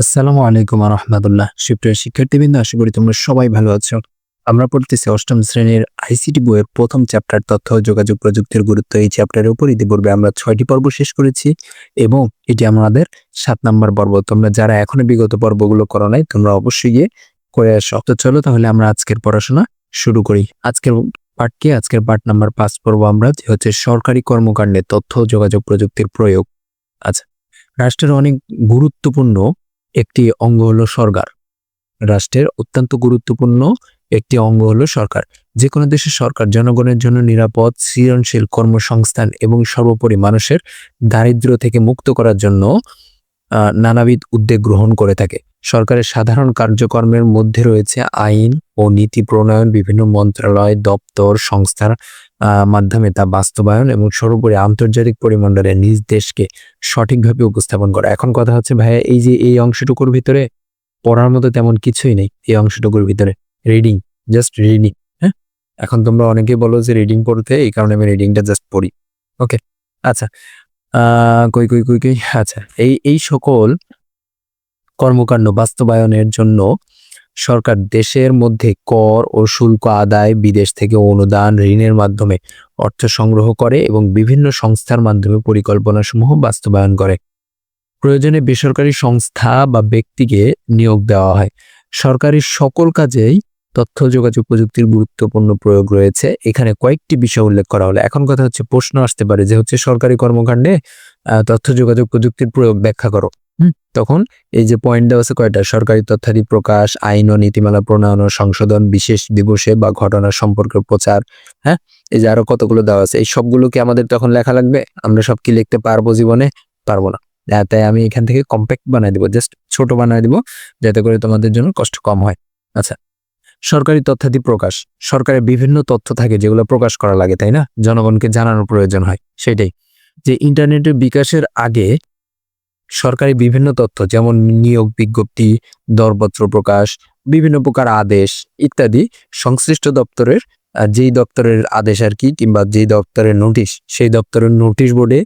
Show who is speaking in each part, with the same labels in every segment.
Speaker 1: আসসালামু আলাইকুম রহমতুল্লাহ সুপ্রিয় শিক্ষার্থীবৃন্দ, আশা করি তোমরা সবাই ভালো আছো। আমরা পড়তেছি অষ্টম শ্রেণির আইসিটি বইয়ের প্রথম চ্যাপ্টার, তথ্য, যোগাযোগ প্রযুক্তির গুরুত্ব এই চ্যাপ্টারের উপর ইতিপূর্বে আমরা ছয়টি পর্ব শেষ করেছি এবং এটি আমাদের সাত নাম্বার পর্ব। তোমরা যারা এখনও বিগত পর্বগুলো করো নাই, তোমরা অবশ্যই গিয়ে করে আসো। তো চলো তাহলে আমরা আজকের পড়াশোনা শুরু করি। আজকের পার্ট কি আজকের পার্ট নাম্বার পাঁচ পর্ব আমরা যে হচ্ছে সরকারি কর্মকাণ্ডে তথ্য, যোগাযোগ প্রযুক্তির প্রয়োগ। আচ্ছা রাষ্ট্রের অনেক গুরুত্বপূর্ণ একটি অঙ্গ হলো সরকার। রাষ্ট্রের অত্যন্ত গুরুত্বপূর্ণ একটি অঙ্গ হলো সরকার। যে কোনো দেশের সরকার, জনগণের জন্য নিরাপদ, সৃজনশীল কর্মসংস্থান এবং সর্বোপরি মানুষের দারিদ্র্য থেকে মুক্ত করার জন্য নানাবিধ উদ্যোগ গ্রহণ করে থাকে। সরকারের সাধারণ কার্যক্রমের মধ্যে রয়েছে আইন ও নীতি প্রণয়ন, বিভিন্ন মন্ত্রণালয় দপ্তর, সংস্থার মাধ্যমে তা বাস্তবায়ন এবং সর্বোপরি আন্তর্জাতিক পরিমণ্ডলে নিজ দেশকে সঠিকভাবে উপস্থাপন করা। এখন কথা হচ্ছে, ভাইয়া, এই যে এই অংশটুকুর ভিতরে পড়ার মতো তেমন কিছুই নেই, এই অংশটুকুর ভিতরে। রিডিং জাস্ট রিডিং হ্যাঁ? এখন তোমরা অনেকেই বলো যে রিডিং পড়তে, এই কারণে আমি রিডিংটা জাস্ট পড়ি। ওকে আচ্ছা কই কই কই কই? আচ্ছা এই এই সকল কর্মকাণ্ড বাস্তবায়নের জন্য সরকার দেশের মধ্যে কর ও শুল্ক আদায় বিদেশ থেকে অনুদান, ঋণের মাধ্যমে অর্থ সংগ্রহ করে এবং বিভিন্ন সংস্থার মাধ্যমে পরিকল্পনাসমূহ বাস্তবায়ন করে। প্রয়োজনে বেসরকারি সংস্থা বা ব্যক্তিকে নিয়োগ দেওয়া হয়। সরকারি সকল কাজেই তথ্য, যোগাযোগ প্রযুক্তির গুরুত্বপূর্ণ প্রয়োগ রয়েছে। এখানে কয়েকটি বিষয় উল্লেখ করা হলো। এখন কথা হচ্ছে প্রশ্ন আসতে পারে যে হচ্ছে সরকারি কর্মকাণ্ডে তথ্য, যোগাযোগ প্রযুক্তির প্রয়োগ ব্যাখ্যা করো। তখন এই যে পয়েন্ট দেওয়া আছে কয়টা? সরকারি তথ্যাদি প্রকাশ আইন ও নীতিমালা প্রণয়ন ও সংশোধন বিশেষ দিবসে বা ঘটনা সম্পর্কে প্রচার হ্যাঁ? এই যে আরও কতগুলো দেওয়া আছে এই সবগুলো কি আমাদের তখন লেখা লাগবে? আমরা সব কি লিখতে পারব জীবনে? পারব না। আহ, তাই আমি এখান থেকে কম্প্যাক্ট বানাই দিব জাস্ট ছোট বানাই দিব যাতে করে তোমাদের জন্য কষ্ট কম হয়। আচ্ছা সরকারি তথ্যাদি প্রকাশ। সরকারের বিভিন্ন তথ্য থাকে যেগুলো প্রকাশ করা লাগে তাই না? জনগণকে জানানোর প্রয়োজন হয় সেটাই। যে ইন্টারনেটের বিকাশের আগে সরকারি বিভিন্ন তথ্য, যেমন নিয়োগ বিজ্ঞপ্তি, দরপত্র প্রকাশ, বিভিন্ন প্রকার আদেশ ইত্যাদি সংশ্লিষ্ট দপ্তরের যেই দপ্তরের আদেশ আর কি, কিংবা যেই দপ্তরের নোটিশ, সেই দপ্তরের নোটিশ বোর্ডে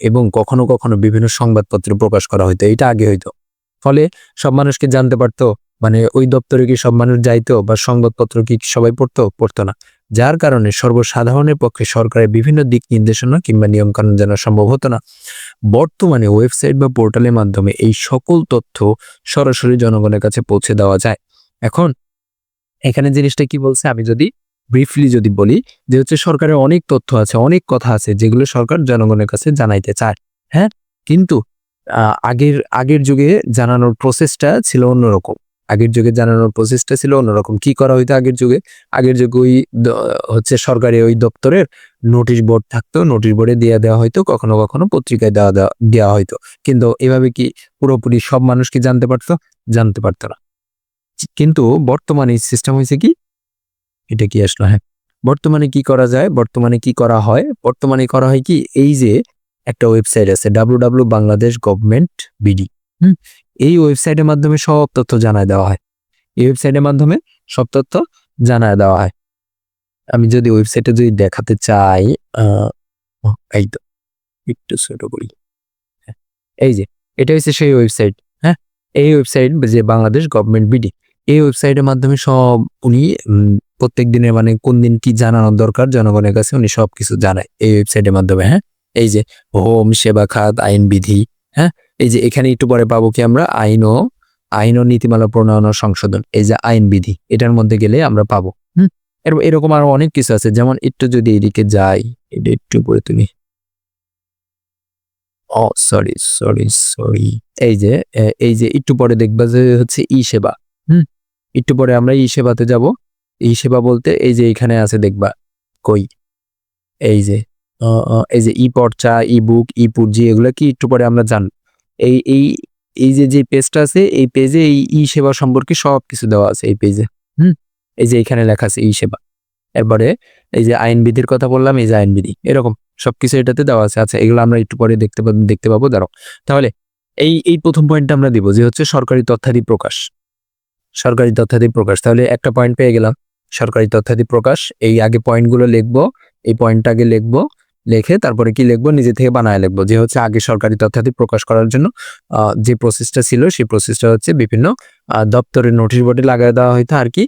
Speaker 1: এবং কখনো কখনো বিভিন্ন সংবাদপত্রে প্রকাশ করা হইতো। এটা আগে হইতো। ফলে সব মানুষকে জানতে পারতো মানে ওই দপ্তরে কি সব মানুষ যাইতো বা সংবাদপত্র কি সবাই পড়তো? পড়তো না। যার কারণে সর্বসাধারণের পক্ষে সরকারের বিভিন্ন দিক নির্দেশনা কিংবা নিয়মকানুন জানা সম্ভব হতো না। বর্তমানে ওয়েবসাইট বা পোর্টালের মাধ্যমে এই সকল তথ্য সরাসরি জনগণের কাছে পৌঁছে দেওয়া যায়। এখন এখানে জিনিসটা কি বলছে? আমি যদি ব্রিফলি যদি বলি যে হচ্ছে সরকারের অনেক তথ্য আছে, অনেক কথা আছে যেগুলো সরকার জনগণের কাছে জানাইতে চায়। হ্যাঁ কিন্তু আগের আগের যুগে জানানোর প্রসেসটা ছিল অন্যরকম। আগের যুগে জানানোর প্রচেষ্টা ছিল, অন্যরকম কি করা হইতো আগের যুগে? আগের যুগে ওই হচ্ছে সরকারি ওই দপ্তরের নোটিশ বোর্ড থাকতো, নোটিশ বোর্ডে দিয়ে দেওয়া হয়তো কখনো কখনো পত্রিকায় দেওয়া দেওয়া দেওয়া হয়তো কিন্তু এভাবে কি পুরোপুরি সব মানুষ কি জানতে পারতো? জানতে পারতো না। কিন্তু বর্তমানে সিস্টেম হয়েছে কি? এটা কি আসলো? হ্যাঁ। বর্তমানে কি করা যায়? বর্তমানে কি করা হয়? বর্তমানে করা হয় কি? এই যে একটা ওয়েবসাইট আছে W W Bangladesh government BD এই ওয়েবসাইটের মাধ্যমে সব তথ্য জানায় দেওয়া হয়। এই ওয়েবসাইটের মাধ্যমে সব তথ্য জানায় দেওয়া হয়। আমি যদি ওয়েবসাইটে যদি দেখাতে চাই এই তো একটু ছোট করি। হ্যাঁ, এই যে এটা হচ্ছে সেই ওয়েবসাইট হ্যাঁ? এই ওয়েবসাইট যে বাংলাদেশ গভর্নমেন্ট বিডি এই ওয়েবসাইটের মাধ্যমে সব উনি প্রত্যেক দিনের মানে কোন দিন কি জানানোর দরকার জনগণের কাছে উনি সব কিছু জানায় এই ওয়েবসাইটের মাধ্যমে হ্যাঁ? এই যে হোম সেবা খাত আইন বিধি হ্যাঁ? এই যে এখানে একটু পরে পাবো কি আমরা? আইন ও আইন ও নীতিমালা প্রণয়ন ও সংশোধন। এই যে আইন বিধি, এটার মধ্যে গেলে আমরা পাবো। হুম? এর- এরকম আরও অনেক কিছু আছে। যেমন একটু যদি এদিকে যাই, এটা একটু পরে তুমি। ও, সরি সরি সরি। এই যে এই যে একটু পরে দেখবা যে হচ্ছে ই সেবা হুম? একটু পরে আমরা ই সেবাতে যাব। ই সেবা বলতে এই যে এখানে আছে দেখবা, কই? এই যে এই যে ই পর্চা ই বুক ই পুরজি এগুলো কি একটু পরে আমরা জান এই এই এই যে যে পেজটা আছে, এই পেজে এই ই সেবা সম্পর্কে সব কিছু দেওয়া আছে এই পেজে হুম? এই যে এখানে লেখা আছে ই সেবা এরপরে এই যে আইনবিধির কথা বললাম, এই যে আইন বিধি এরকম সবকিছু এটাতে দেওয়া আছে। আচ্ছা এগুলো আমরা একটু পরে দেখতে পাবো দেখতে পাবো, দাঁড়াও। তাহলে এই এই প্রথম পয়েন্টটা আমরা দিব যে হচ্ছে সরকারি তথ্যাদি প্রকাশ। সরকারি তথ্যাদি প্রকাশ। তাহলে একটা পয়েন্ট পেয়ে গেলাম। সরকারি তথ্যাদি প্রকাশ, এই আগে পয়েন্টগুলো লিখব, এই পয়েন্টটা আগে লিখব লিখে তারপরে কি লিখব? নিজে থেকে বানায় লিখব। যে হচ্ছে আগে সরকারি তথ্যাদি প্রকাশ করার জন্য যে প্রসেসটা ছিল, সেই প্রসেসটা হচ্ছে বিভিন্ন দপ্তরের নোটিশ বোর্ডে লাগাই দেওয়া হইতো আর কি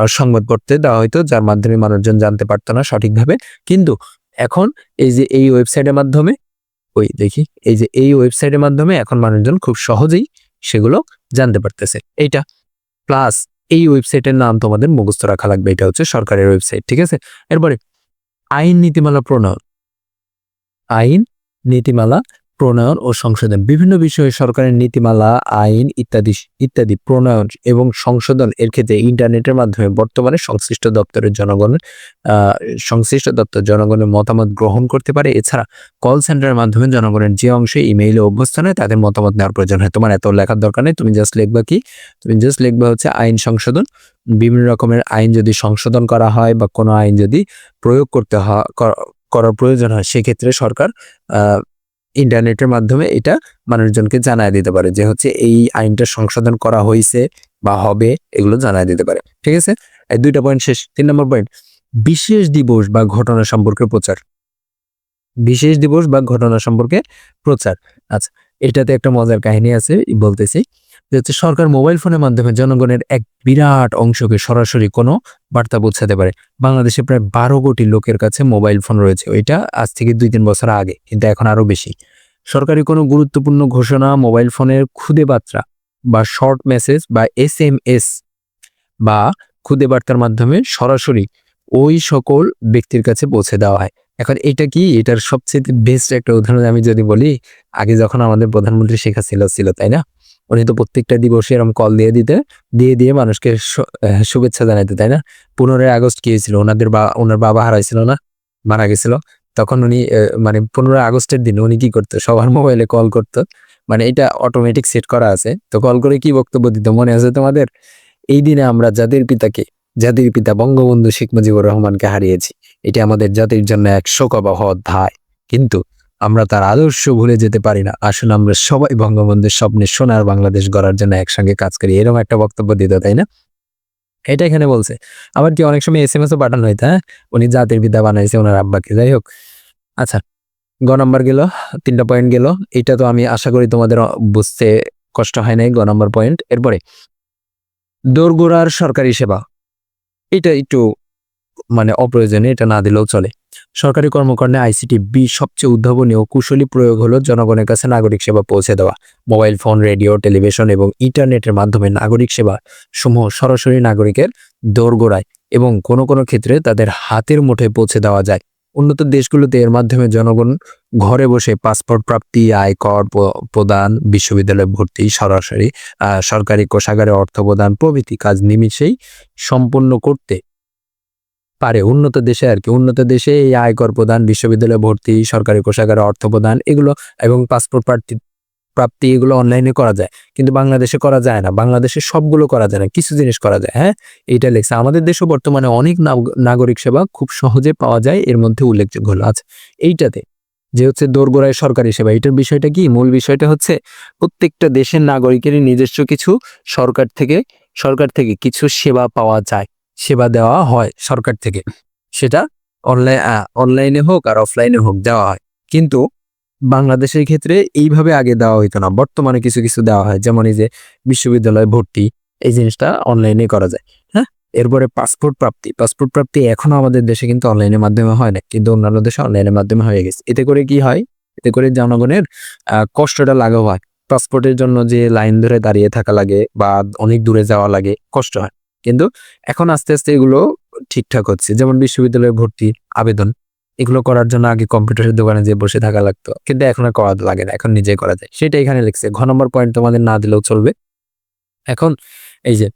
Speaker 1: আর সংবাদপত্রে দেওয়া হইতো, যার মাধ্যমে মানুষজন জানতে পারতো না সঠিকভাবে। কিন্তু এখন এই যে এই ওয়েবসাইটের মাধ্যমে, ওই দেখি, এই যে এই ওয়েবসাইটের মাধ্যমে এখন মানুষজন খুব সহজেই সেগুলো জানতে পারতেছে। এইটা প্লাস এই ওয়েবসাইটের নাম তোমাদের মুখস্থ রাখা লাগবে। এটা হচ্ছে সরকারের ওয়েবসাইট ঠিক আছে? এরপরে, আইন নীতিমালা প্রণয়ন। আইন, নীতিমালা, প্রণয়ন ও সংশোধন। বিভিন্ন বিষয়ে সরকারের নীতিমালা, আইন ইত্যাদি ইত্যাদি প্রণয়ন এবং সংশোধন এর ক্ষেত্রে ইন্টারনেটের মাধ্যমে বর্তমানে সংশ্লিষ্ট দপ্তরের জনগণের সংশ্লিষ্ট দপ্তর জনগণের মতামত গ্রহণ করতে পারে। এছাড়া কল সেন্টারের মাধ্যমে জনগণের যে অংশে ইমেইলে অভ্যস্ত নয়, তাদের মতামত নেওয়ার প্রয়োজন হয়। তোমার এত লেখার দরকার নেই, তুমি জাস্ট লিখবা কি? তুমি জাস্ট লিখবা হচ্ছে আইন সংশোধন। বিভিন্ন রকমের আইন যদি সংশোধন করা হয় বা কোনো আইন যদি প্রয়োগ করতে হয় করার প্রয়োজন হয়, সেক্ষেত্রে সরকার ইন্টারনেটের মাধ্যমে এটা মানুষজনকে জানায় দিতে পারে যে হচ্ছে এই আইনটা সংশোধন করা হয়েছে বা হবে, এগুলো জানায় দিতে পারে। ঠিক আছে? এই দুইটা পয়েন্ট শেষ। তিন নম্বর পয়েন্ট বিশেষ দিবস বা ঘটনা সম্পর্কে প্রচার। বিশেষ দিবস বা ঘটনা সম্পর্কে প্রচার। আচ্ছা এটাতে একটা মজার কাহিনী আছে, বলতেছি। যে হচ্ছে সরকার মোবাইল ফোনের মাধ্যমে জনগণের এক বিরাট অংশকে সরাসরি কোনো বার্তা পৌঁছাতে পারে। বাংলাদেশে প্রায় বারো কোটি লোকের কাছে মোবাইল ফোন রয়েছে। ওইটা আজ থেকে দুই তিন বছর আগে, কিন্তু এখন আরও বেশি। সরকারি কোনো গুরুত্বপূর্ণ ঘোষণা মোবাইল ফোনের খুদে বার্তা বা শর্ট মেসেজ বা এস এম এস বা খুদে বার্তার মাধ্যমে সরাসরি ওই সকল ব্যক্তির কাছে পৌঁছে দেওয়া হয়। এখন এটা কি? এটার সবচেয়ে বেস্ট একটা উদাহরণ আমি যদি বলি, আগে যখন আমাদের প্রধানমন্ত্রী শেখ হাসিনা ছিল, তাই না? উনি তো প্রত্যেকটা দিবসে এরকম কল দিয়ে দিতে, দিয়ে দিয়ে মানুষকে শুভেচ্ছা জানাইতে, তাই না? পনেরোই আগস্ট কি হয়েছিল? ওনাদের বা, ওনার বাবা হারাইছিল না? মারা গেছিল? তখন উনি মানে পনেরোই আগস্টের দিন উনি কি করতো? সবার মোবাইলে কল করতো। মানে এটা অটোমেটিক সেট করা আছে। তো কল করে কি বক্তব্য দিত? মনে আছে তোমাদের? এই দিনে আমরা জাতির পিতাকে, জাতির পিতা বঙ্গবন্ধু শেখ মুজিবুর রহমানকে হারিয়েছি। এটি আমাদের জাতির জন্য এক শোকবাহ অধ্যায়। কিন্তু আমরা তার আদর্শ ভুলে যেতে পারি না। আসুন আমরা সবাই বঙ্গবন্ধুর স্বপ্নে সোনার বাংলাদেশ গড়ার জন্য একসঙ্গে কাজ করি। এরকম একটা বক্তব্য দিত, তাই না? এটা এখানে বলছে। আবার কি অনেক সময় এস এম এসও পাঠানো হইতে হ্যাঁ? উনি জাতির পিতা বানাইছে ওনার আব্বাকে। যাই হোক। আচ্ছা গ নম্বর গেল, তিনটা পয়েন্ট গেল। এটা তো আমি আশা করি তোমাদের বুঝতে কষ্ট হয় নাই, গ নাম্বার পয়েন্ট এরপরে, দোরগোড়ার সরকারি সেবা। এটা একটু মানে অপ্রয়োজনীয়, এটা না দিলেও চলে। সরকারি কর্মকাণ্ডে আইসিটি বি সবচেয়ে উদ্ভাবনী ও কুশলী প্রয়োগ হলো জনগণের কাছে নাগরিক সেবা পৌঁছে দেওয়া। মোবাইল ফোন, রেডিও, টেলিভিশন এবং ইন্টারনেটের মাধ্যমে নাগরিক সেবা সমূহ সরাসরি নাগরিকের দোরগোড়ায় এবং কোনো কোনো ক্ষেত্রে তাদের হাতের মুঠে পৌঁছে দেওয়া যায়। উন্নত দেশগুলোতে এর মাধ্যমে জনগণ ঘরে বসে পাসপোর্ট প্রাপ্তি, আয়কর প্রদান, বিশ্ববিদ্যালয়ে ভর্তি, সরাসরি সরকারি কোষাগারে অর্থ প্রদান প্রভৃতি কাজ নিমিষেই সম্পন্ন করতে পারে। উন্নত দেশে আর কি উন্নত দেশে এই আয়কর প্রদান, বিশ্ববিদ্যালয়ে ভর্তি, সরকারি কোষাগারে অর্থ প্রদান এগুলো এবং পাসপোর্ট প্রার্থী, প্রাপ্তি এগুলো অনলাইনে করা যায়। কিন্তু বাংলাদেশে করা যায় না। বাংলাদেশে সবগুলো করা যায় না। কিছু জিনিস করা যায়। হ্যাঁ? এইটা লেখছে। আমাদের দেশে বর্তমানে অনেক নাগ- নাগরিক সেবা খুব সহজে পাওয়া যায়। এর মধ্যে উল্লেখযোগ্য হলো আছে। এইটাতে যে হচ্ছে দোরগোড়ায় সরকারি সেবা এটার বিষয়টা কি? মূল বিষয়টা হচ্ছে প্রত্যেকটা দেশের নাগরিকেরই নিজস্ব কিছু সরকার থেকে সরকার থেকে কিছু সেবা পাওয়া যায়। সেবা দেওয়া হয় সরকার থেকে। সেটা অনলাইন অনলাইনে হোক আর অফলাইনে হোক দেওয়া হয়। কিন্তু বাংলাদেশের ক্ষেত্রে এইভাবে আগে দেওয়া হইতো না। বর্তমানে কিছু কিছু দেওয়া হয়। যেমন এই যে বিশ্ববিদ্যালয় ভর্তি, এই জিনিসটা অনলাইনে করা যায়। হ্যাঁ? এরপরে পাসপোর্ট প্রাপ্তি। পাসপোর্ট প্রাপ্তি এখনও আমাদের দেশে কিন্তু অনলাইনের মাধ্যমে হয় না। কিন্তু অন্যান্য দেশে অনলাইনের মাধ্যমে হয়ে গেছে। এতে করে কি হয়? এতে করে জনগণের কষ্টটা লাঘব হয়। পাসপোর্টের জন্য যে লাইন ধরে দাঁড়িয়ে থাকা লাগে বা অনেক দূরে যাওয়া লাগে, কষ্ট হয়। কিন্তু এখন আস্তে আস্তে এগুলো ঠিকঠাক হচ্ছে। যেমন বিশ্ববিদ্যালয়ে ভর্তি, আবেদন, এগুলো করার জন্য আগে কম্পিউটারের দোকানে যে বসে থাকা লাগতো। কিন্তু এখন আর করা লাগে না, এখন নিজেই করা যায়। সেটা এখানে লিখছে, ঘ নম্বর পয়েন্ট তোমাদের না দিলেও চলবে। এখন এই যে,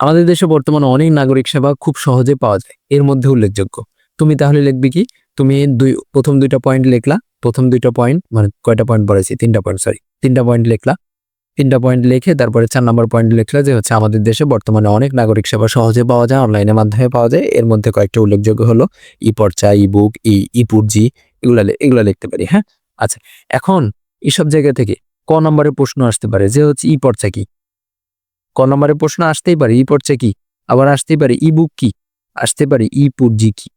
Speaker 1: আমাদের দেশে বর্তমানে অনেক নাগরিক সেবা খুব সহজে পাওয়া যায়, এর মধ্যে উল্লেখযোগ্য। তুমি তাহলে লিখবি কি? তুমি দুই, প্রথম দুইটা পয়েন্ট লিখলা, প্রথম দুইটা পয়েন্ট মানে কয়টা পয়েন্ট পড়েছি তিনটা পয়েন্ট সরি তিনটা পয়েন্ট লিখলা। তিনটা পয়েন্ট লিখে, তারপরে চার নম্বর পয়েন্ট লিখলা যে হচ্ছে আমাদের দেশে বর্তমানে অনেক নাগরিক সেবা সহজে পাওয়া যায় অনলাইনের মাধ্যমে পাওয়া যায়। এর মধ্যে কয়েকটা উল্লেখযোগ্য হলো ই পর্চা ই বুক ই ইপুরজি এগুলা এগুলা লিখতে পারি হ্যাঁ? আচ্ছা এখন এইসব জায়গা থেকে ক নম্বরের প্রশ্ন আসতে পারে যে হচ্ছে ই পর্চা কি ক নম্বরের প্রশ্ন আসতেই পারে ই পর্চা কি? আবার আসতেই পারে ই বুক কি? আসতে পারে ই পুরজি কি?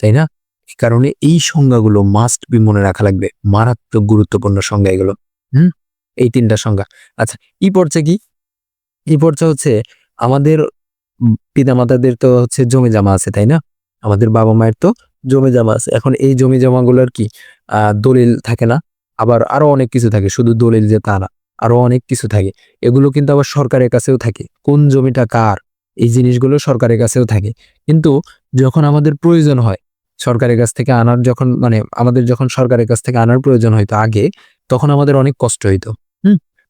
Speaker 1: তাই না? এই কারণে এই সংজ্ঞাগুলো মাস্ট বি মনে রাখা লাগবে, মারাত্মক গুরুত্বপূর্ণ সংজ্ঞা এগুলো, হুম? এই তিনটা সংজ্ঞা। আচ্ছা ই পর্চা কি? ই পর্চা হচ্ছে আমাদের পিতামাতাদের তো হচ্ছে জমি জমা আছে, তাই না? আমাদের বাবা মায়ের তো জমি জামা আছে। এখন এই জমি জমাগুলোর কি দলিল থাকে না? আবার আরও অনেক কিছু থাকে, শুধু দলিল যে তা না, আরও অনেক কিছু থাকে। এগুলো কিন্তু আবার সরকারের কাছেও থাকে। কোন জমিটা কার? এই জিনিসগুলো সরকারের কাছেও থাকে। কিন্তু যখন আমাদের প্রয়োজন হয়, সরকারের কাছ থেকে আনার যখন মানে আমাদের যখন সরকারের কাছ থেকে আনার প্রয়োজন হয়তো আগে, তখন আমাদের অনেক কষ্ট হইতো।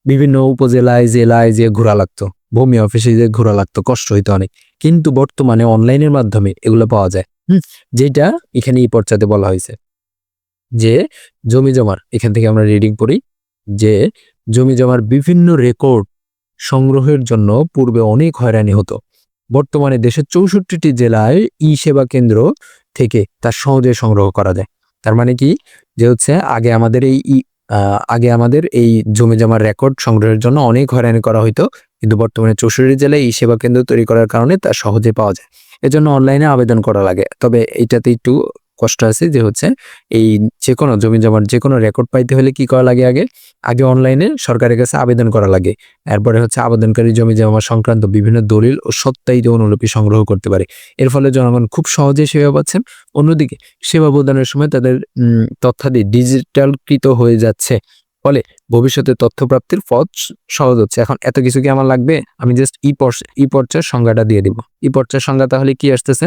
Speaker 1: বিভিন্ন উপজেলায়, জেলায় যে ঘোরা লাগতো। ভূমি অফিসে যে ঘোরা লাগতো, কষ্ট হইতো অনেক। কিন্তু বর্তমানে অনলাইনের মাধ্যমে এগুলো পাওয়া যায়। হুম, যেটা এখানে এই পর্চাতে বলা হয়েছে যে জমি জমার, এখান থেকে আমরা রিডিং পড়ি যে জমি জমার বিভিন্ন রেকর্ড সংগ্রহের জন্য পূর্বে অনেক হয়রানি হতো। বর্তমানে দেশের চৌষট্টিটি জেলায় ই সেবা কেন্দ্র থেকে তার সহজে সংগ্রহ করা যায়। তার মানে কি? যে হচ্ছে আগে আমাদের এই আগে আমাদের এই জমি জমার রেকর্ড সংগ্রহের জন্য অনেক হয়রানি করা হইতো। কিন্তু বর্তমানে চৌষট্টি জেলায় এই সেবা কেন্দ্র তৈরি করার কারণে তা সহজে পাওয়া যায়। এজন্য অনলাইনে আবেদন করা লাগে। তবে এটাতে একটু কষ্ট আছে যে হচ্ছে, এই যে কোনো জমি জমার যে কোনো রেকর্ড পাইতে হলে কি করা লাগে আগে? আগে অনলাইনে সরকারের কাছে আবেদন করা লাগে। এরপরে হচ্ছে আবেদনকারী জমি জমা সংক্রান্ত বিভিন্ন দলিল ও সত্যায়িত অনুলিপি সংগ্রহ করতে পারে। এর ফলে জনগণ খুব সহজে সেবা পাচ্ছেন। অন্যদিকে সেবা প্রদানের সময় তাদের তথ্যাদি ডিজিটালকৃত হয়ে যাচ্ছে। ফলে ভবিষ্যতে তথ্য প্রাপ্তির পথ সহজ হচ্ছে। এখন এত কিছু কি আমার লাগবে? আমি জাস্ট ই ই পর্চার সংজ্ঞাটা দিয়ে দিব। ই পর্চার সংজ্ঞা তাহলে কি আসতেছে?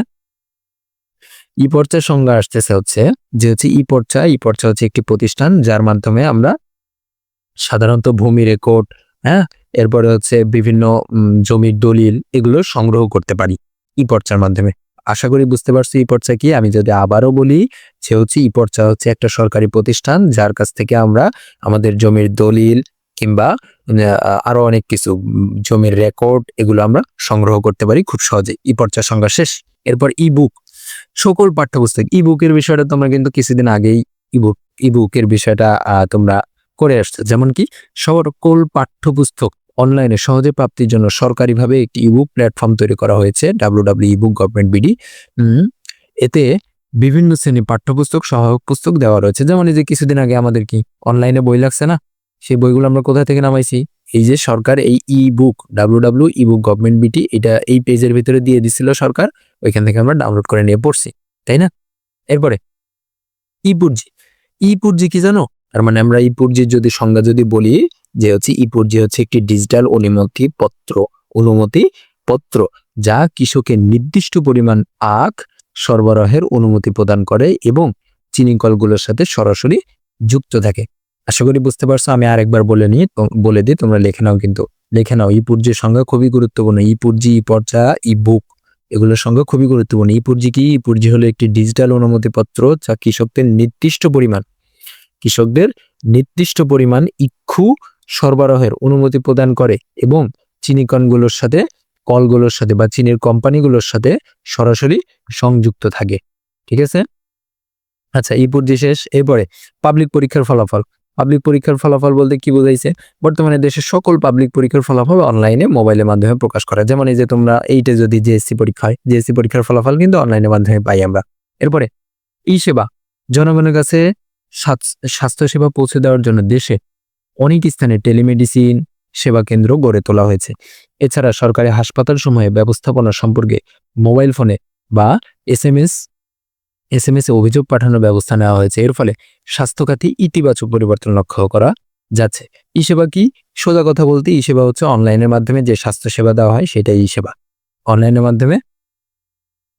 Speaker 1: ই পর্চার সংজ্ঞা আসতেছে হচ্ছে যে হচ্ছে ই পর্চা ই পর্চা হচ্ছে একটি প্রতিষ্ঠান যার মাধ্যমে আমরা সাধারণত ভূমি রেকর্ড হ্যাঁ? এরপরে হচ্ছে বিভিন্ন জমির দলিল এগুলো সংগ্রহ করতে পারি ই পর্চার মাধ্যমে। আশা করি বুঝতে পারছি ই পর্চা কি? আমি যদি আবারও বলি সে হচ্ছে ই পর্চা হচ্ছে একটা সরকারি প্রতিষ্ঠান যার কাছ থেকে আমরা আমাদের জমির দলিল কিংবা আরও অনেক কিছু জমির রেকর্ড এগুলো আমরা সংগ্রহ করতে পারি খুব সহজে। ই পর্চার সংজ্ঞা শেষ। এরপর ই বুক সকল পাঠ্যপুস্তক। ই বুকের বিষয়টা তোমরা কিন্তু কিছুদিন আগেই ইবুক ইবুকের বিষয়টা তোমরা করে আসছে। যেমন কি সকল পাঠ্যপুস্তক অনলাইনে সহজে প্রাপ্তির জন্য সরকারিভাবে একটি ইবুক প্ল্যাটফর্ম তৈরি করা হয়েছে W W ebook government BD এতে বিভিন্ন শ্রেণির পাঠ্যপুস্তক, সহায়ক পুস্তক দেওয়া রয়েছে। যেমন এই যে কিছুদিন আগে আমাদের কি অনলাইনে বই লাগছে না? সেই বইগুলো আমরা কোথা থেকে নামাইছি? এই যে সরকার এই e book W W ebook government BD এটা এই পেজের ভিতরে দিয়ে দিছিল সরকার, ওইখান থেকে আমরা ডাউনলোড করে নিয়ে পড়ছি, তাই না? এরপরে ইপুরজি ইপুরজি কি জানো? তার মানে আমরা ইপুরজির যদি সংজ্ঞা যদি বলি যে হচ্ছে ইপুরজি হচ্ছে একটি ডিজিটাল অনুমতি পত্র অনুমতি পত্র, যা কৃষকের নির্দিষ্ট পরিমাণ আখ সরবরাহের অনুমতি প্রদান করে এবং চিনি কলগুলোর সাথে সরাসরি যুক্ত থাকে। আশা করি বুঝতে পারছ, আমি আরেকবার বলে নিই বলে দিই, তোমরা লিখে নাও কিন্তু, লিখে নাও। ইপুরজির সংজ্ঞা খুবই গুরুত্বপূর্ণ। ইপুরজি ই পর্চা ই বুক, এগুলোর সঙ্গে খুবই গুরুত্বপূর্ণ। ইপুরজি কি? ইপুরজি হলো একটি ডিজিটাল অনুমতিপত্র যা কৃষকদের নির্দিষ্ট পরিমাণ কৃষকদের নির্দিষ্ট পরিমাণ ইক্ষু সরবরাহের অনুমতি প্রদান করে এবং চিনিকনগুলোর সাথে কলগুলোর সাথে বা চিনির কোম্পানিগুলোর সাথে সরাসরি সংযুক্ত থাকে। ঠিক আছে? আচ্ছা ইপুরজি শেষ। এরপরে পাবলিক পরীক্ষার ফলাফল। পাবলিক পরীক্ষার ফলাফল বলতে কি বোঝাইছে? বর্তমানে দেশের সকল পাবলিক পরীক্ষার ফলাফল অনলাইনে মোবাইলের মাধ্যমে প্রকাশ করা। যেমন এই যে তোমরা এইটা যদি জিএসসি পরীক্ষা হয় জিএসসি পরীক্ষার ফলাফল কিন্তু অনলাইনের মাধ্যমে পাই আমরা। এরপরে ই সেবা জনগণের কাছে স্বাস্থ্যসেবা পৌঁছে দেওয়ার জন্য দেশে অনেক স্থানে টেলিমেডিসিন সেবা কেন্দ্র গড়ে তোলা হয়েছে। এছাড়া সরকারি হাসপাতাল সমূহে ব্যবস্থাপনা সম্পর্কে মোবাইল ফোনে বা S M S S M S এ অভিযোগ পাঠানোর ব্যবস্থা নেওয়া হয়েছে। এর ফলে স্বাস্থ্য খাতে ইতিবাচক পরিবর্তন লক্ষ্য করা যাচ্ছে। ই সেবা কি? সোজা কথা বলতে ই সেবা হচ্ছে অনলাইনের মাধ্যমে যে স্বাস্থ্য সেবা দেওয়া হয় সেটাই ই সেবা অনলাইনের মাধ্যমে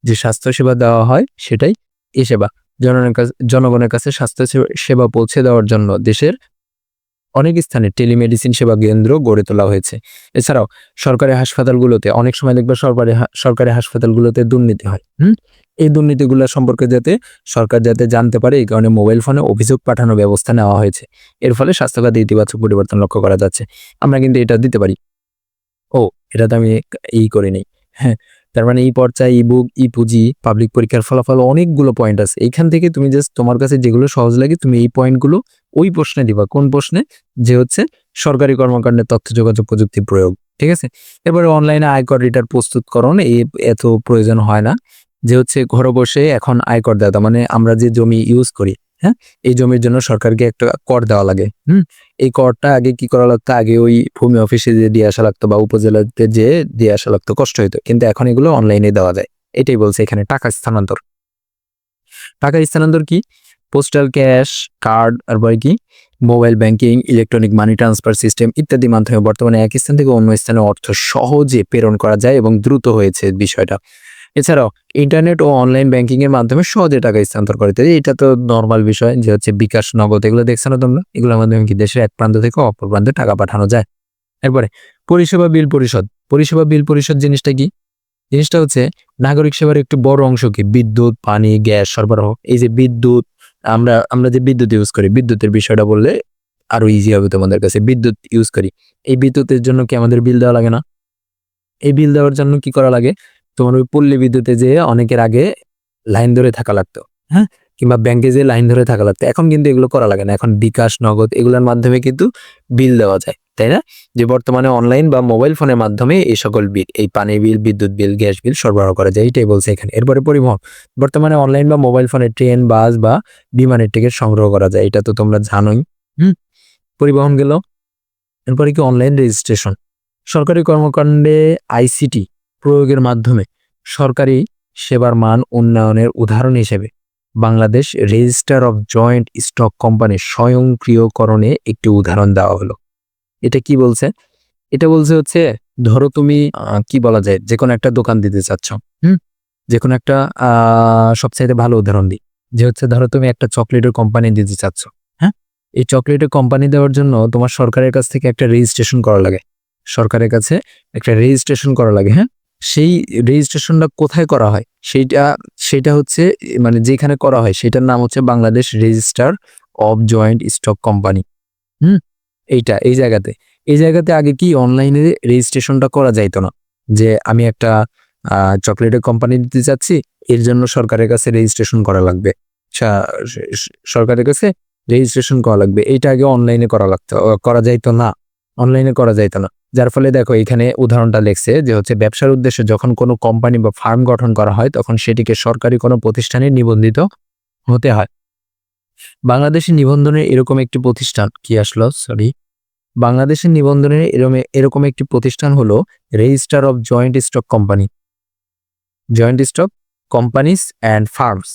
Speaker 1: যে স্বাস্থ্য সেবা দেওয়া হয় সেটাই ই সেবা জনগণের কাছে জনগণের কাছে স্বাস্থ্য সেবা পৌঁছে দেওয়ার জন্য দেশের অনেক স্থানে টেলিমেডিসিন সেবা কেন্দ্র গড়ে তোলা হয়েছে। এছাড়াও সরকারি হাসপাতালগুলোতে, অনেক সময় দেখবে সরকারি সরকারি হাসপাতালগুলোতে দুর্নীতি হয়, হুম? এই দুর্নীতিগুলো সম্পর্কে যাতে সরকার যাতে জানতে পারে, এই কারণে মোবাইল ফোনে অভিযোগ পাঠানোর ব্যবস্থা নেওয়া হয়েছে। এর ফলে স্বাস্থ্যখাতে ইতিবাচক পরিবর্তন লক্ষ্য করা যাচ্ছে। আমরা কিন্তু এটা দিতে পারি। ও, এটা তো আমি এই করে নেই হ্যাঁ তার মানে এই পর্যায়ে ই বুক ই পুঁজি পাবলিক পরীক্ষার ফলাফল অনেকগুলো পয়েন্ট আছে। এইখান থেকে তুমি জাস্ট তোমার কাছে যেগুলো সহজ লাগে, তুমি এই পয়েন্টগুলো ওই প্রশ্নে দিবা। কোন প্রশ্নে? যে হচ্ছে সরকারি কর্মকাণ্ডে তথ্য, যোগাযোগ, প্রযুক্তি প্রয়োগ। ঠিক আছে? এবারে অনলাইনে আয়কর রিটার্ন প্রস্তুতকরণ এই এত প্রয়োজন হয় না। যে হচ্ছে ঘরে বসে এখন আয়কর তার মানে আমরা যে জমি ইউজ করি হ্যাঁ? এই জমির জন্য সরকারকে একটা কর দেওয়া লাগে, হুম? এই করটা আগে কি করা লাগতো? আগে ওই ভূমি অফিসে যে দিয়ে আসা লাগতো বা উপজেলাতে যে দিয়ে আসা লাগতো, কষ্ট হইতো। কিন্তু এখন এগুলো অনলাইনে দেওয়া যায়। এটাই বলছে এখানে টাকা স্থানান্তর। টাকা স্থানান্তর কি? পোস্টাল ক্যাশ কার্ড তারপরে কি? Mobile banking electronic money transfer system ইত্যাদি মাধ্যমে বর্তমানে এক স্থান থেকে অন্য স্থানে অর্থ সহজে প্রেরণ করা যায় এবং দ্রুত হয়েছে বিষয়টা। এছাড়াও ইন্টারনেট ও অনলাইন ব্যাংকিং এর মাধ্যমে সহজে টাকা স্থানান্তর করতে এটা তো নর্মাল বিষয় যে হচ্ছে বিকাশ, নগদ এগুলো দেখছ না তোমরা? এগুলোর মাধ্যমে কি দেশের এক প্রান্ত থেকে অপর প্রান্তে টাকা পাঠানো যায়? এরপরে পরিষেবা বিল পরিশোধ। পরিষেবা বিল পরিশোধ জিনিসটা কি? জিনিসটা হচ্ছে নাগরিক সেবার একটি বড় অংশ কি? বিদ্যুৎ, পানি, গ্যাস, সরবরাহ। এই যে বিদ্যুৎ, আমরা আমরা যে বিদ্যুৎ ইউজ করি, বিদ্যুতের বিষয়টা বললে আরও ইজি হবে তোমাদের কাছে। বিদ্যুৎ ইউজ করি। এই বিদ্যুতের জন্য কি আমাদের বিল দেওয়া লাগে না? এই বিল দেওয়ার জন্য কি করা লাগে? তোমার ওই পল্লী বিদ্যুতে যে অনেকের আগে লাইন ধরে থাকা লাগতো। হ্যাঁ? কিংবা ব্যাংকে যে লাইন ধরে থাকা লাগতো। এখন কিন্তু এগুলো করা লাগে না। এখন বিকাশ, নগদ এগুলোর মাধ্যমে কিন্তু বিল দেওয়া যায়। তাই না? যে বর্তমানে অনলাইন বা মোবাইল ফোনের মাধ্যমে এই সকল বিল, এই পানি বিল, বিদ্যুৎ বিল, গ্যাস বিল সরবরাহ করা যায়। এটাই বলছে এখানে। এরপরে পরিবহন। বর্তমানে অনলাইন বা মোবাইল ফোনে ট্রেন, বাস বা বিমানের টিকিট সংগ্রহ করা যায়। এটা তো তোমরা জানোই। হুম? পরিবহন গেল। এরপরে কি অনলাইন রেজিস্ট্রেশন। সরকারি কর্মকাণ্ডে আইসিটি প্রয়োগের মাধ্যমে সরকারি সেবার মান উন্নয়নের উদাহরণ হিসেবে Bangladesh register of joint stock কোম্পানির স্বয়ংক্রিয়করণে একটি উদাহরণ দেওয়া হলো। এটা কি বলছে? এটা বলছে হচ্ছে, ধরো তুমি কি বলা যায় যে কোনো একটা দোকান দিতে চাচ্ছ, হুম? যে কোনো একটা সবচাইতে ভালো উদাহরণ দিই। যে হচ্ছে, ধরো তুমি একটা চকলেটের কোম্পানি দিতে চাচ্ছ হ্যাঁ? এই চকলেটের কোম্পানি দেওয়ার জন্য তোমার সরকারের কাছ থেকে একটা রেজিস্ট্রেশন করা লাগে। সরকারের কাছে একটা রেজিস্ট্রেশন করা লাগে হ্যাঁ? সেই রেজিস্ট্রেশনটা কোথায় করা হয়? সেইটা, সেটা হচ্ছে মানে যেখানে করা হয়, সেটার নাম হচ্ছে Bangladesh register of joint stock company. হুম? এইটা, এই জায়গাতে। এই জায়গাতে আগে কি অনলাইনে রেজিস্ট্রেশনটা করা যাইতো না? যে আমি একটা চকলেটের কোম্পানি দিতে চাচ্ছি, এর জন্য সরকারের কাছে রেজিস্ট্রেশন করা লাগবে। সরকারের কাছে রেজিস্ট্রেশন করা লাগবে। এটা আগে অনলাইনে করা লাগতো, করা যাইতো না। অনলাইনে করা যাইতো না। যার ফলে দেখো এখানে উদাহরণটা লেখছে যে হচ্ছে ব্যবসার উদ্দেশ্যে যখন কোনো কোম্পানি বা ফার্ম গঠন করা হয়, তখন সেটিকে সরকারি কোনো প্রতিষ্ঠানে নিবন্ধিত হতে হয়। বাংলাদেশের নিবন্ধনের এরকম একটি প্রতিষ্ঠান কি আসলো? সরি বাংলাদেশের নিবন্ধনের এরকম এরকম একটি প্রতিষ্ঠান হলো register of joint stock company joint stock companies and firms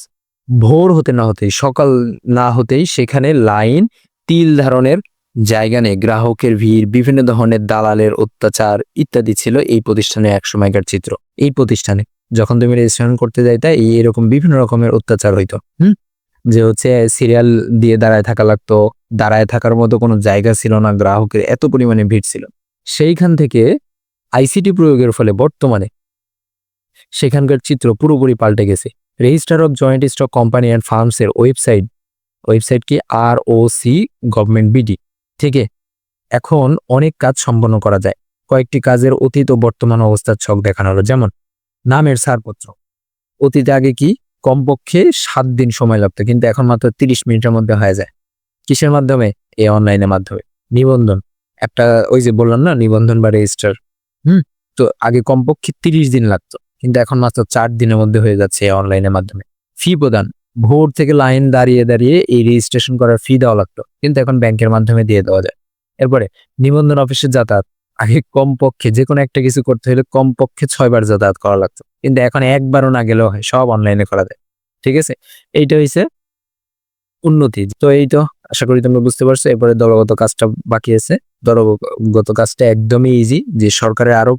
Speaker 1: ভোর হতে না হতেই, সকাল না হতেই সেখানে লাইন, তিল ধারণের জায়গা নেই, গ্রাহকের ভিড়, বিভিন্ন ধরনের দালালের অত্যাচার ইত্যাদি ছিল এই প্রতিষ্ঠানে এক সময়কার চিত্র। এই প্রতিষ্ঠানে যখন তুমি রেজিস্ট্রেশন করতে যাইতা এই এরকম বিভিন্ন রকমের অত্যাচার হইতো, হুম? যে হচ্ছে সিরিয়াল দিয়ে দাঁড়ায় থাকা লাগতো, দাঁড়ায় থাকার মতো কোনো জায়গা ছিল না, গ্রাহকের এত পরিমাণে ভিড় ছিল। সেইখান থেকে আইসিটি প্রয়োগের ফলে বর্তমানে সেখানকার চিত্র পুরোপুরি পাল্টে গেছে। Register of joint stock company and ফার্মসের website website কি? R O C government BD থেকে এখন অনেক কাজ সম্পন্ন করা যায়। কয়েকটি কাজের অতীত ও বর্তমান অবস্থার ছক দেখানো হলো যেমন, নামের ছাড়পত্র। অতীতে আগে কি? কমপক্ষে সাত দিন সময় লাগতো, কিন্তু এখন মাত্র তিরিশ মিনিটের মধ্যে হয়ে যায়। কিসের মাধ্যমে? এই অনলাইনের মাধ্যমে। নিবন্ধন। একটা ওই যে বললাম না, নিবন্ধন বা রেজিস্টার। হুম? তো আগে কমপক্ষে তিরিশ দিন লাগতো, কিন্তু এখন মাত্র চার দিনের মধ্যে হয়ে যাচ্ছে অনলাইনের মাধ্যমে। ফি প্রদান। ভোর থেকে লাইন দাঁড়িয়ে দাঁড়িয়ে এই রেজিস্ট্রেশন করার ফি দেওয়া লাগতো। কিন্তু এখন ব্যাংকের মাধ্যমে দিয়ে দেওয়া যায়। এরপরে, নিবন্ধন অফিসে যাতায়াত। আগে কমপক্ষে যে কোনো একটা কিছু করতে হলে কমপক্ষে ছয়বার যাতায়াত করা লাগতো। কিন্তু এখন একবারও না গেলেও হয়, সব অনলাইনে করা যায়। ঠিক আছে? এইটা হইছে উন্নতি। তো এই তো, আশা করি তোমরা বুঝতে পারছ। এরপরে দলগত কাজটা বাকি আছে। দলগত কাজটা একদমই ইজি যে সরকারের আরও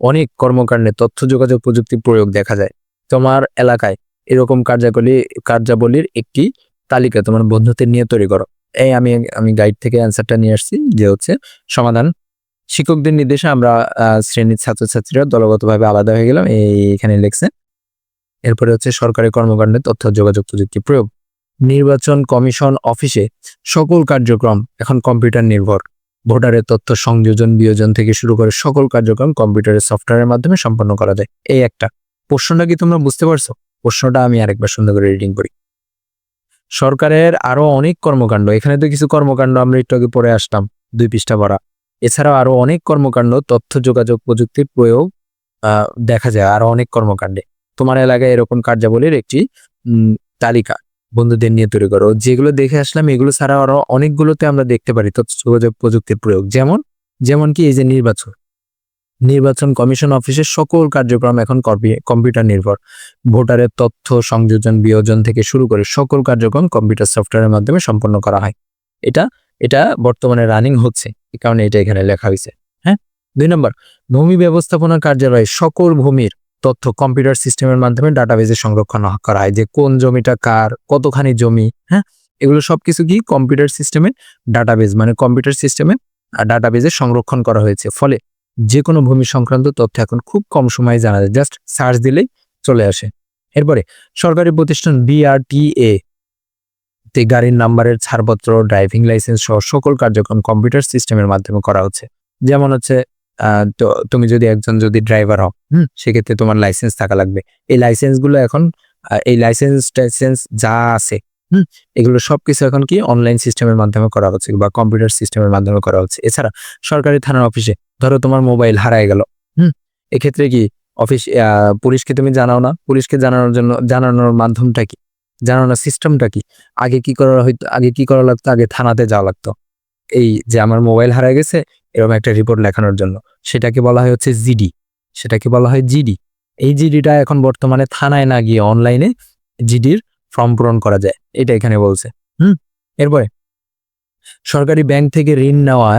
Speaker 1: অনেক কর্মকাণ্ডে তথ্য যোগাযোগ প্রযুক্তি প্রয়োগ দেখা যায়। তোমার এলাকায় এরকম কার্যাবলী, কার্যাবলীর একটি তালিকা তোমার বন্ধুত্বের নিয়ে তৈরি করো। এই আমি আমি গাইড থেকে অ্যান্সারটা নিয়ে আসছি যে হচ্ছে সমাধান। শিক্ষকদের নির্দেশে আমরা শ্রেণির ছাত্রছাত্রীরা দলগতভাবে আলাদা হয়ে গেলাম। এই, এখানে লেখছে। এরপরে হচ্ছে সরকারি কর্মকাণ্ডে তথ্য যোগাযোগ প্রযুক্তি প্রয়োগ। নির্বাচন কমিশন অফিসে সকল কার্যক্রম এখন কম্পিউটার নির্ভর। ভোটারের তথ্য সংযোজন, বিয়োজন থেকে শুরু করে সকল কার্যক্রম কম্পিউটারের সফটওয়্যারের মাধ্যমে সম্পন্ন করা যায়। এই একটা। প্রশ্নটা কি তোমরা বুঝতে পারছ? প্রশ্নটা আমি আরেকবার সুন্দর করে রিডিং করি। সরকারের আরও অনেক কর্মকাণ্ড, এখানে তো কিছু কর্মকাণ্ড আমরা একটু আগে পড়ে আসলাম, দুই পৃষ্ঠা ভরা এছাড়াও আরও অনেক কর্মকাণ্ড, তথ্য, যোগাযোগ, প্রযুক্তির প্রয়োগ দেখা যায়, আরও অনেক কর্মকাণ্ডে। তোমার এলাকায় এরকম কার্যাবলীর একটি তালিকা বন্ধুদের নিয়ে তৈরি করো, যেগুলো দেখে আসলাম, এগুলো ছাড়া আরও অনেকগুলোতে আমরা দেখতে পারি তথ্য, যোগাযোগ, প্রযুক্তির প্রয়োগ। যেমন যেমন কি এই যে নির্বাচন নির্বাচন কমিশন অফিসের সকল কার্যক্রম এখন কম্পি- কম্পিউটার নির্ভর। ভোটারের তথ্য, সংযোজন, বিয়োজন থেকে শুরু করে সকল কার্যক্রম কম্পিউটার সফটওয়্যারের মাধ্যমে সম্পন্ন করা হয়। এটা এটা বর্তমানে রানিং হচ্ছে এই কারণে এটা এখানে লেখা হয়েছে। হ্যাঁ? দুই নম্বর, ভূমি ব্যবস্থাপনা কার্যালয়ে সকল ভূমির তথ্য কম্পিউটার সিস্টেমের মাধ্যমে ডাটাবেজে সংরক্ষণ করা হয়। যে কোন জমিটা কার, কতখানি জমি হ্যাঁ? এগুলো সবকিছু কি কম্পিউটার সিস্টেমে ডাটাবেজ মানে কম্পিউটার সিস্টেমে ডাটাবেজে সংরক্ষণ করা হয়েছে। ফলে যে কোনো ভূমি সংক্রান্ত তথ্য এখন খুব কম সময়ে জানা যায়। জাস্ট সার্চ দিলেই চলে আসে। এরপরে, সরকারি প্রতিষ্ঠান বিআরটিএ তে গাড়ির নাম্বারের ছাড়পত্র ড্রাইভিং লাইসেন্স সহ সকল কার্যক্রম কম্পিউটার সিস্টেমের মাধ্যমে করা হচ্ছে। যেমন হচ্ছে তো, তুমি যদি একজন যদি ড্রাইভার হও, হুম, সেক্ষেত্রে তোমার লাইসেন্স থাকা লাগবে। এই লাইসেন্সগুলো এখন এই লাইসেন্স টাইসেন্স যা আছে হুম, এগুলো সবকিছু এখন কি অনলাইন সিস্টেমের মাধ্যমে করা হচ্ছে বা কম্পিউটার সিস্টেমের মাধ্যমে করা হচ্ছে। এছাড়া সরকারি থানার অফিসে ধরো তোমার মোবাইল হারায় গেল, হুম, এক্ষেত্রে কি অফিস পুলিশকে তুমি জানাও না? পুলিশকে জানানোর জন্য, জানানোর মাধ্যমটা কি? জানানোর সিস্টেমটা কি? আগে কি করা হইতো, আগে কি করা লাগতো? আগে থানাতে যাওয়া লাগতো। এই যে আমার মোবাইল হারায় গেছে, এরকম একটা রিপোর্ট লেখানোর জন্য। সেটাকে বলা হয় হচ্ছে জিডি সেটাকে বলা হয় জিডি এই জিডিটা এখন বর্তমানে থানায় না গিয়ে অনলাইনে জিডির ফর্ম পূরণ করা যায়। এটা এখানে বলছে। হুম? এরপরে, সরকারি ব্যাংক থেকে ঋণ নেওয়া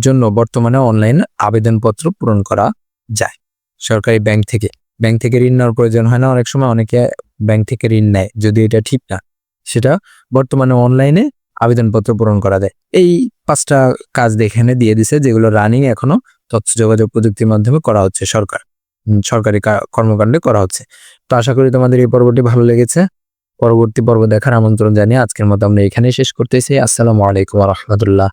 Speaker 1: জন্য বর্তমানে অনলাইন আবেদনপত্র পূরণ করা যায়। সরকারি ব্যাংক থেকে। ব্যাংক থেকে ঋণ নেওয়ার প্রয়োজন হয় না। অনেক সময় অনেকে ব্যাংক থেকে ঋণ নেয় যদি এটা ঠিক না। সেটা বর্তমানে অনলাইনে আবেদনপত্র পূরণ করা যায়। এই পাঁচটা কাজ এখানে দিয়ে দিছে, যেগুলো রানিং এখনও তথ্য যোগাযোগ প্রযুক্তির মাধ্যমে করা হচ্ছে সরকার। সরকারি কর্মকাণ্ডে করা হচ্ছে। তো আশা করি তোমাদের এই পর্বটি ভালো লেগেছে। পরবর্তী পর্ব দেখার আমন্ত্রণ জানিয়ে আজকের মতো আমরা এখানে শেষ করতেছি। আসসালামু আলাইকুম রহমতুল্লাহ।